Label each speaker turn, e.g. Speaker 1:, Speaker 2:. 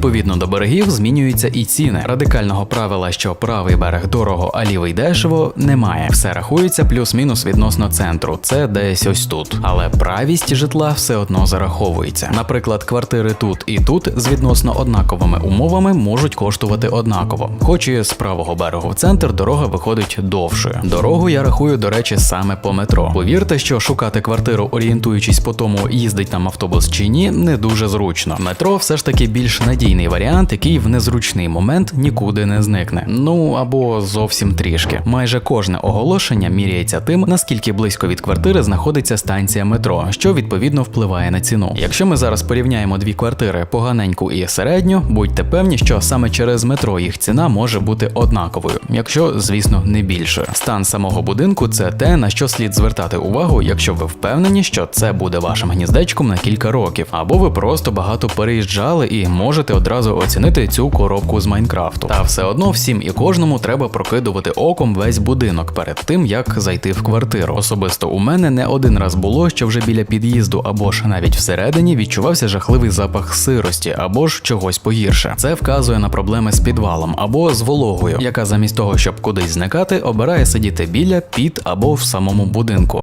Speaker 1: Відповідно до берегів змінюються і ціни. Радикального правила, що правий берег дорого, а лівий дешево, немає. Все рахується плюс-мінус відносно центру. Це десь ось тут. Але правість житла все одно зараховується. Наприклад, квартири тут і тут з відносно однаковими умовами можуть коштувати однаково. Хоч і з правого берегу в центр дорога виходить довшою. Дорогу я рахую, до речі, саме по метро. Повірте, що шукати квартиру, орієнтуючись по тому, їздить там автобус чи ні, не дуже зручно. Метро все ж таки більш надійний варіант, який в незручний момент нікуди не зникне. Ну або зовсім трішки. Майже кожне оголошення міряється тим, наскільки близько від квартири знаходиться станція метро, що відповідно впливає на ціну. Якщо ми зараз порівняємо дві квартири поганеньку і середню, будьте певні, що саме через метро їх ціна може бути однаковою, якщо, звісно, не більше. Стан самого будинку це те, на що слід звертати увагу, якщо ви впевнені, що це буде вашим гніздечком на кілька років, або ви просто багато переїжджали і можете одразу оцінити цю коробку з Майнкрафту. Та все одно всім і кожному треба прокидувати оком весь будинок перед тим, як зайти в квартиру. Особисто у мене не один раз було, що вже біля під'їзду або ж навіть всередині відчувався жахливий запах сирості або ж чогось погірше. Це вказує на проблеми з підвалом або з вологою, яка замість того, щоб кудись зникати, обирає сидіти біля, під або в самому будинку.